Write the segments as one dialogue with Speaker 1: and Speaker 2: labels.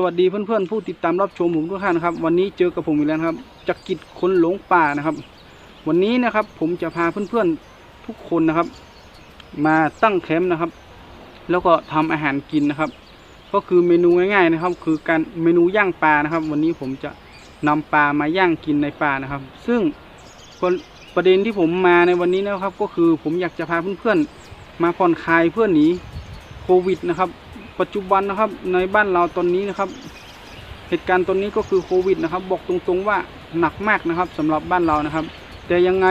Speaker 1: สวัสดีเพื่อนๆผู้ติดตามรับชมผมทุกท่านนะครับวันนี้เจอกับผมอีกแล้วครับจักกิจคนหลงป่านะครับ วันนี้นะครับผมจะพาเพื่อนๆทุกคนนะครับ มาตั้งแคมป์นะครับ แล้วก็ทำอาหารกินนะครับ ก็คือเมนูง่ายๆนะครับ คือการเมนูย่างปลานะครับ วันนี้ผมจะนำปลามาย่างกินในป่านะครับ ซึ่งประเด็นที่ผมมาในวันนี้นะครับ ก็คือผมอยากจะพาเพื่อนๆมาผ่อนคลายเพื่อหนีโควิดนะครับ ปัจจุบันนะครับในบ้านเราตอนนี้นะครับ เหตุการณ์ตอนนี้ก็คือโควิดนะครับ บอกตรงๆว่าหนักมากนะครับสำหรับบ้านเรานะครับ แต่ยังไง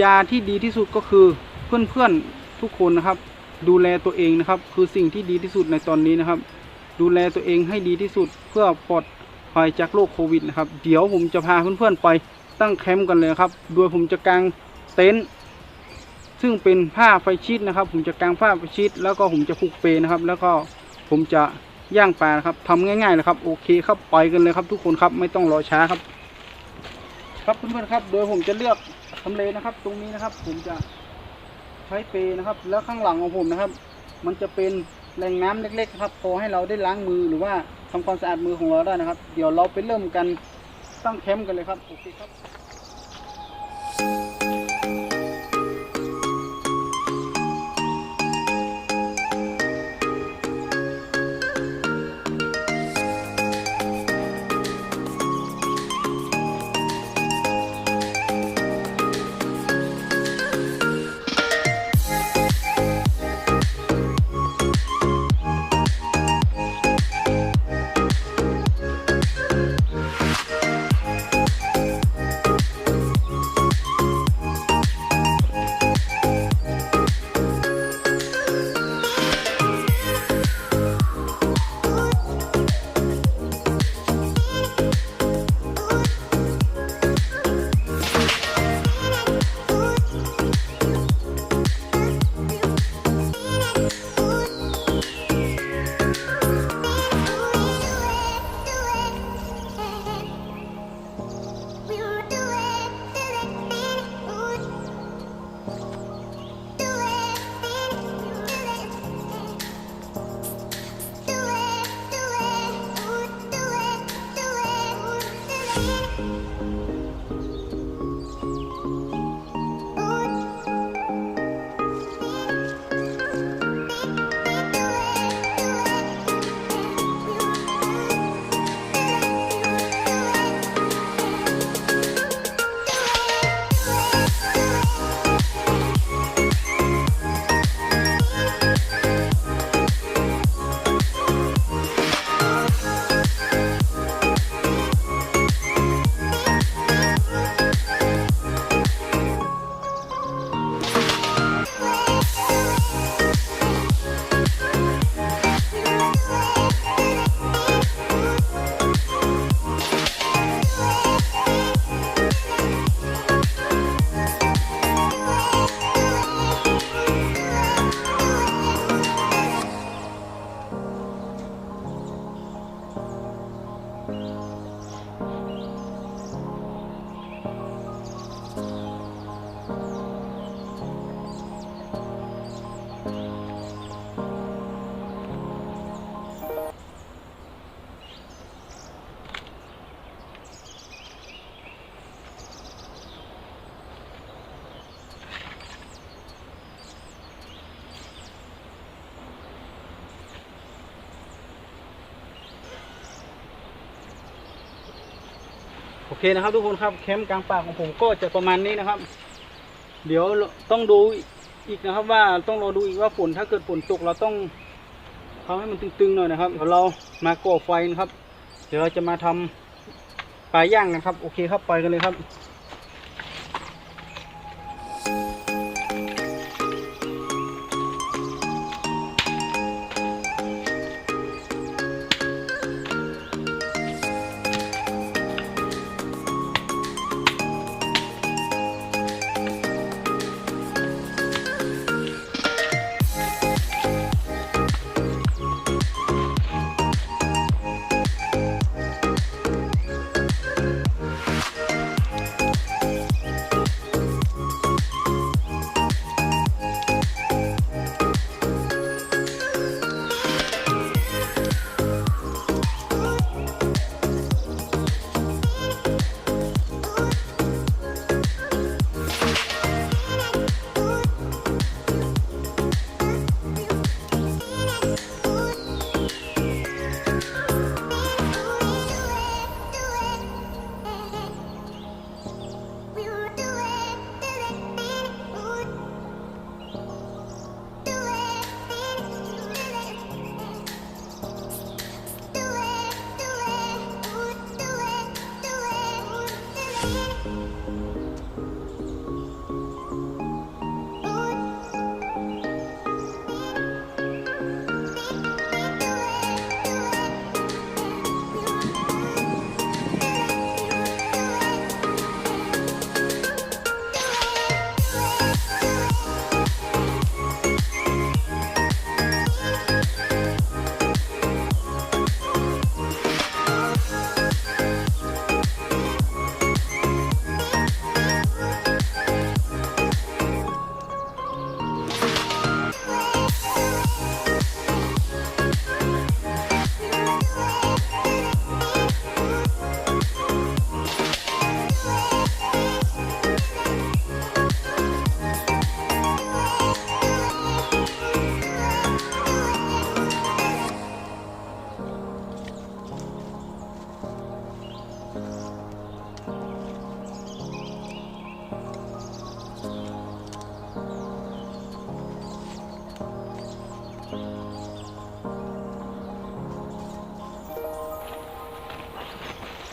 Speaker 1: ยาที่ดีที่สุดก็คือเพื่อนๆทุกคนนะครับ ดูแลตัวเองนะครับ คือสิ่งที่ดีที่สุดในตอนนี้นะครับ ดูแลตัวเองให้ดีที่สุดเพื่อปลอดภัยจากโรคโควิดนะครับ เดี๋ยวผมจะพาเพื่อนๆไปตั้งแคมป์กันเลยครับ โดยผมจะกางเต็นท์ ซึ่งเป็นผ้าไฟชีตนะครับ ผมจะกางผ้าไฟชีตแล้วก็ผมจะผูกเปนะครับ แล้วก็ผมจะย่างปลานะครับทำง่ายๆเลยครับ โอเคครับไปกันเลยครับ ทุกคนครับไม่ต้องรอช้าครับ ครับเพื่อนๆครับ โดยผมจะเลือกทำเลนะครับ ตรงนี้นะครับ ผมจะใช้เปนะครับ แล้วข้างหลังของผมนะครับ มันจะเป็นแหล่งน้ำเล็กๆครับพอให้เราได้ล้างมือหรือว่าทำความสะอาดมือของเราได้นะครับ เดี๋ยวเราไปเริ่มกันตั้งแคมป์กันเลยครับโอเคครับ เคนะครับทุกคนครับแคมป์กลางป่าของผมก็จะประมาณนี้นะครับ เดี๋ยวต้องดูอีกนะครับว่าต้องรอดูอีกว่าฝนถ้าเกิดฝนตกเราต้องทำให้มันตึงๆหน่อยนะครับเดี๋ยวเรามาก่อไฟนะครับ เดี๋ยวเราจะมาทำปลาย่างนะครับ โอเคครับไปกันเลยครับ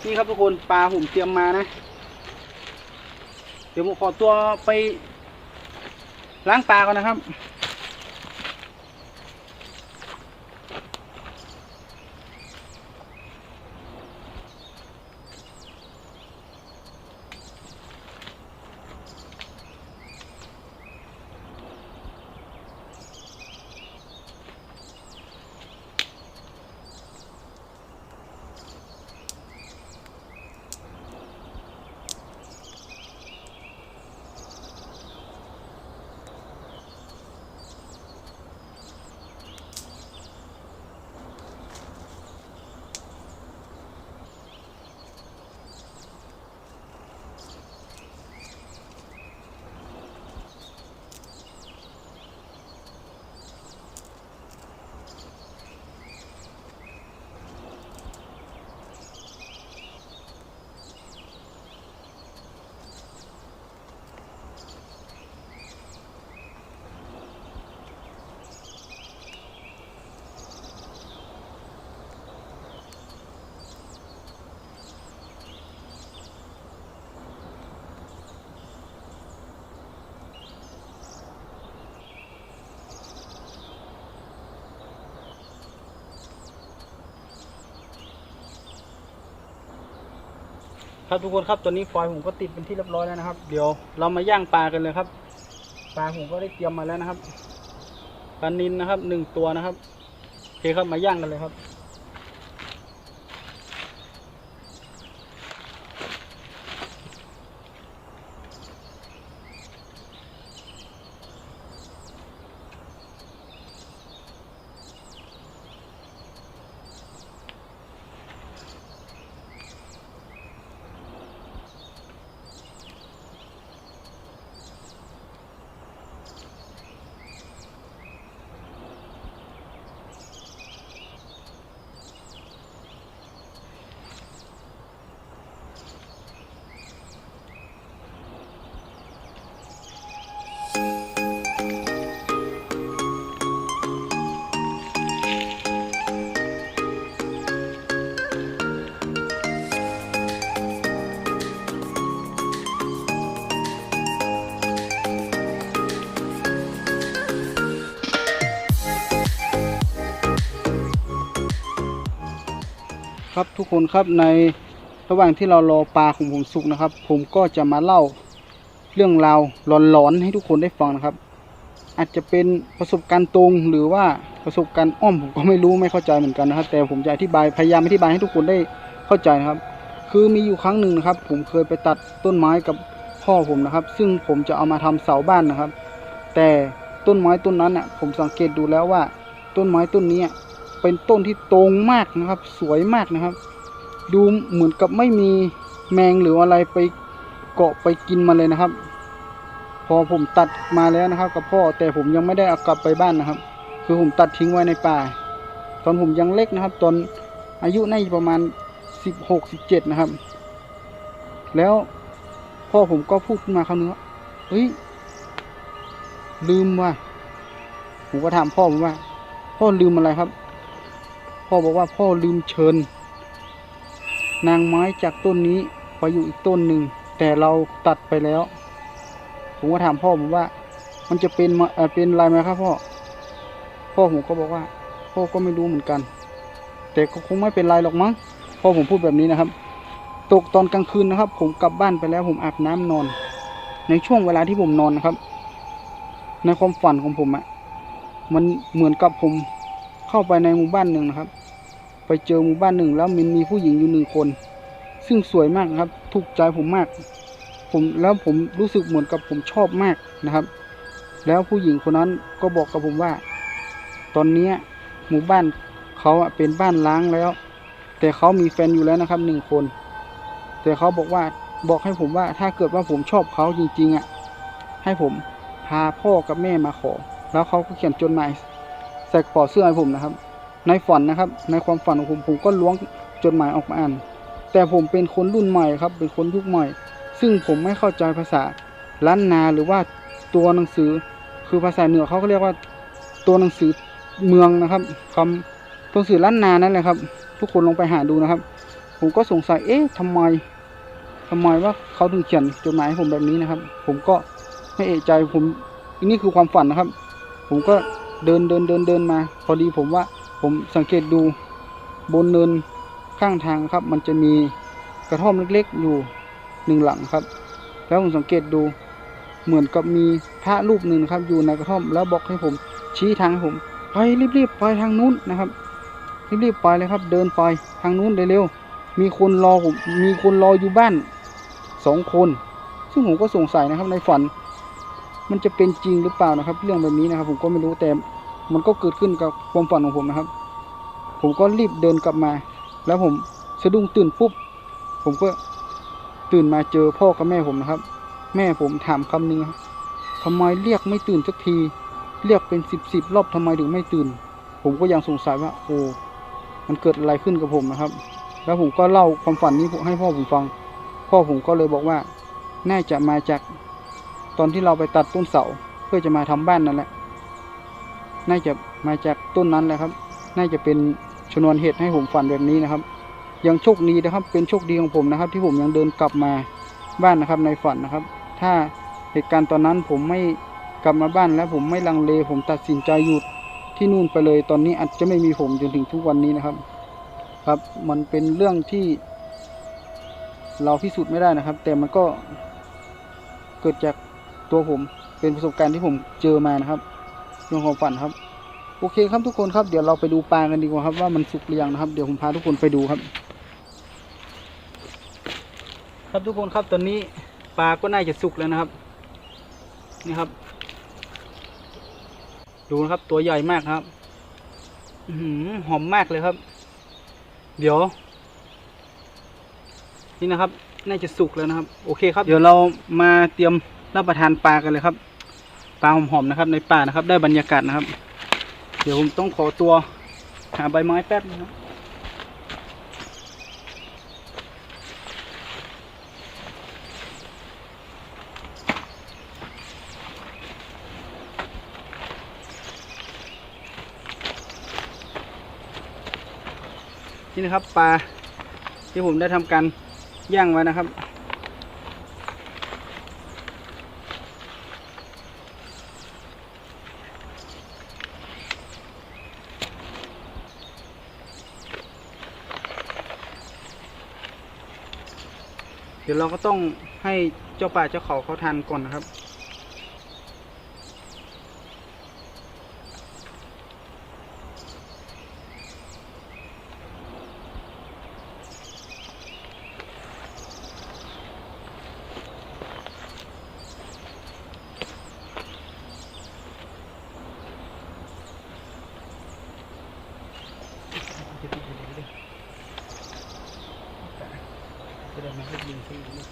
Speaker 1: นี่ครับทุกคนปลาผมเตรียมมานะ เดี๋ยวผมขอตัวไปล้างปลาก่อนนะครับ ครับทุกคนครับตอนนี้ฟอยล์ผมก็ติดเป็นที่เรียบร้อยแล้วนะครับ เดี๋ยวเรามาย่างปลากันเลยครับ ปลาผมก็ได้เตรียมมาแล้วนะครับปลานินนะครับหนึ่งตัวนะครับโอเคครับมาย่างกันเลยครับ ครับทุกคนครับในระหว่างที่เรารอปลาของผมสุกนะครับ ผมก็จะมาเล่าเรื่องราวหลอนๆให้ทุกคนได้ฟังนะครับ อาจจะเป็นประสบการณ์ตรงหรือว่าประสบการณ์อ้อมผมก็ไม่รู้ไม่เข้าใจเหมือนกันนะครับ แต่ผมจะอธิบายพยายามอธิบายให้ทุกคนได้เข้าใจนะครับ คือมีอยู่ครั้งหนึ่งนะครับ ผมเคยไปตัดต้นไม้กับพ่อผมนะครับ ซึ่งผมจะเอามาทำเสาบ้านนะครับ แต่ต้นไม้ต้นนั้นอะผมสังเกตดูแล้วว่า ต้นไม้ต้นนี้ เป็นต้นที่ตรงมากนะครับ สวยมากนะครับ ดูเหมือนกับไม่มีแมงหรืออะไรไปเกาะไปกินมาเลยนะครับ พอผมตัดมาแล้วนะครับ กับพ่อแต่ผมยังไม่ได้เอากลับไปบ้านนะครับ คือผมตัดทิ้งไว้ในป่า ตอนผมยังเล็กนะครับ ตอนอายุน่าจะประมาณสิบหกสิบเจ็ดนะครับ แล้วพ่อผมก็พูดขึ้นมาคำนึงว่าเฮ้ยลืมว่ะผมก็ถามพ่อผมว่า พ่อลืมอะไรครับ พ่อบอกว่าพ่อลืมเชิญ นางไม้จากต้นนี้ไปอยู่อีกต้นหนึ่ง แต่เราตัดไปแล้ว ผมก็ถามพ่อผมว่า มันจะเป็นเป็นอะไรไหมครับพ่อ พ่อผมก็บอกว่า พ่อก็ไม่รู้เหมือนกัน แต่ก็คงไม่เป็นไรหรอกมั้งพ่อผมพูดแบบนี้นะครับ ตกตอนกลางคืนนะครับ ผมกลับบ้านไปแล้วผมอาบน้ำนอน ในช่วงเวลาที่ผมนอนนะครับ ในความฝันของผมอะมันเหมือนกับผมเข้าไปในหมู่บ้านหนึ่งนะครับ ไปเจอหมู่บ้านหนึ่ง แล้วมันมีผู้หญิงอยู่หนึ่งคน ซึ่งสวยมากครับ ถูกใจผมมาก ผมแล้วผมรู้สึกเหมือนกับผมชอบมากนะครับ แล้วผู้หญิงคนนั้นก็บอกกับผมว่า ตอนนี้หมู่บ้านเขาเป็นบ้านล้างแล้ว แต่เขามีแฟนอยู่แล้วนะครับหนึ่งคน แต่เขาบอกว่าบอกให้ผมว่าถ้าเกิดว่าผมชอบเขาจริงๆอะให้ผมพาพ่อกับแม่มาขอ แล้วเขาก็เขียนจดหมายใส่กระเป๋าเสื้อให้ผมนะครับ ในฝันนะครับ ในความฝันของผมผมก็ล้วงจดหมายออกมาอ่านแต่ผมเป็นคนรุ่นใหม่ครับ เป็นคนยุคใหม่ ซึ่งผมไม่เข้าใจภาษาล้านนาหรือว่าตัวหนังสือ คือภาษาเหนือเขาก็เรียกว่าตัวหนังสือเมืองนะครับคำตัวหนังสือล้านนานั่นแหละครับ ทุกคนลองไปหาดูนะครับผผมก็สงสัยเอ๊ะทำไมทำไมว่าเขาถึงเขียนจดหมายให้ผมแบบนี้นะครับ ผมก็ไม่เอะใจผมนี่คือความฝันนะครับ ผมก็เดินเดินเดินเดินมา พอดีผมว่า ผมสังเกตดูบนเนินข้างทางครับ มันจะมีกระท่อมเล็กๆอยู่หนึ่งหลังครับ แล้วผมสังเกตดูเหมือนกับมีพระรูปหนึ่งครับอยู่ในกระท่อม แล้วบอกให้ผมชี้ทางให้ผมไปรีบๆไปทางนู้นนะครับรีบๆไปเลยครับ เดินไปทางนู้นเร็วๆมีคนรอผมมีคนรออยู่บ้านสองคน ซึ่งผมก็สงสัยนะครับในฝัน มันจะเป็นจริงหรือเปล่านะครับ เรื่องแบบนี้นะครับ ผมก็ไม่รู้แต่ มันก็เกิดขึ้นกับความฝันของผมนะครับ ผมก็รีบเดินกลับมา แล้วผมสะดุ้งตื่นปุ๊บ ผมก็ตื่นมาเจอพ่อกับแม่ผมนะครับ แม่ผมถามคำหนึงครับทำไมเรียกไม่ตื่นสักที เรียกเป็นสิบสิบรอบทำไมถึงไม่ตื่น ผมก็ยังสงสัยว่า โอ้ มันเกิดอะไรขึ้นกับผมนะครับ แล้วผมก็เล่าความฝันนี้ให้พ่อผมฟัง พ่อผมก็เลยบอกว่า น่าจะมาจากตอนที่เราไปตัดต้นเสาเพื่อจะมาทำบ้านนั่นแหละ น่าจะมาจากต้นนั้นแหละครับ น่าจะเป็นชนวนเหตุให้ผมฝันแบบนี้นะครับ ยังโชคดีนะครับ เป็นโชคดีของผมนะครับ ที่ผมยังเดินกลับมาบ้านนะครับในฝันนะครับ ถ้าเหตุการณ์ตอนนั้นผมไม่กลับมาบ้านแล้วผมไม่ลังเลผมตัดสินใจหยุดที่นู่นไปเลย ตอนนี้อาจจะไม่มีผมจนถึงทุกวันนี้นะครับ ครับ มันเป็นเรื่องที่ เราพิสูจน์ไม่ได้นะครับ แต่มันก็เกิดจากตัวผมเป็นประสบการณ์ที่ผมเจอมานะครับ เรื่องของฝันครับ โอเคครับทุกคนครับเดี๋ยวเราไปดูปลากันดีกว่าครับ ว่ามันสุกหรือยังนะครับ เดี๋ยวผมพาทุกคนไปดูครับ ครับทุกคนครับตอนนี้ปลาก็น่าจะสุกแล้วนะครับ นี่ครับ ดูนะครับตัวใหญ่มากครับหือหอมมากเลยครับ เดี๋ยว นี่นะครับ น่าจะสุกแล้วนะครับ โอเคครับ เดี๋ยวเรามาเตรียมรับประทานปลากันเลยครับ ปลาหอมๆนะครับ ในป่านะครับ ได้บรรยากาศนะครับ เดี๋ยวผมต้องขอตัวหาใบไม้แป๊บนะครับนี่นะครับปลาที่ผมได้ทำการย่างไว้นะครับ ดี๋ยวเราก็ต้องให้เจ้าป่าเจ้าเขาเขาทานก่อนนะครับ จะได้มาให้ยิงที่นี่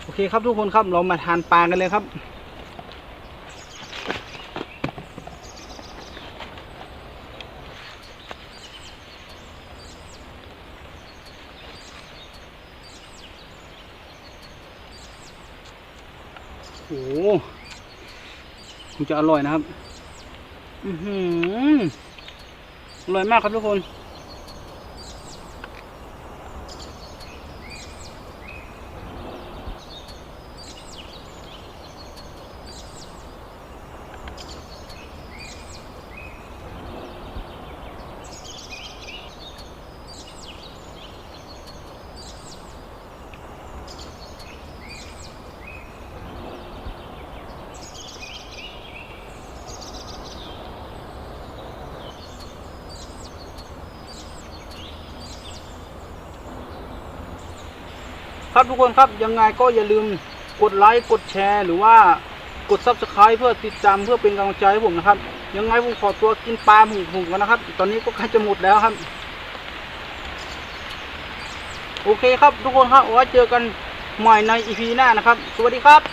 Speaker 1: โอเคครับทุกคนครับเรามาทานปลากันเลยครับ โอ้โหคงจะอร่อยนะครับ อือหืออร่อยมากครับทุกคน ครับทุกคนครับยังไงก็อย่าลืมกดไลค์กดแชร์ หรือว่ากดซับสไคร b ์เพื่อติดตามเพื่อเป็นกำลังใจให้ผมนะครับ ยังไงผมขอตัวกินปลาหมูผมกันนะครับ ตอนนี้ก็ใกล้จะหมดแล้วครับ โอเคครับทุกคนครับเอาไว้เจอกันใหม่ในอีพีหน้านะครับ สวัสดีครับ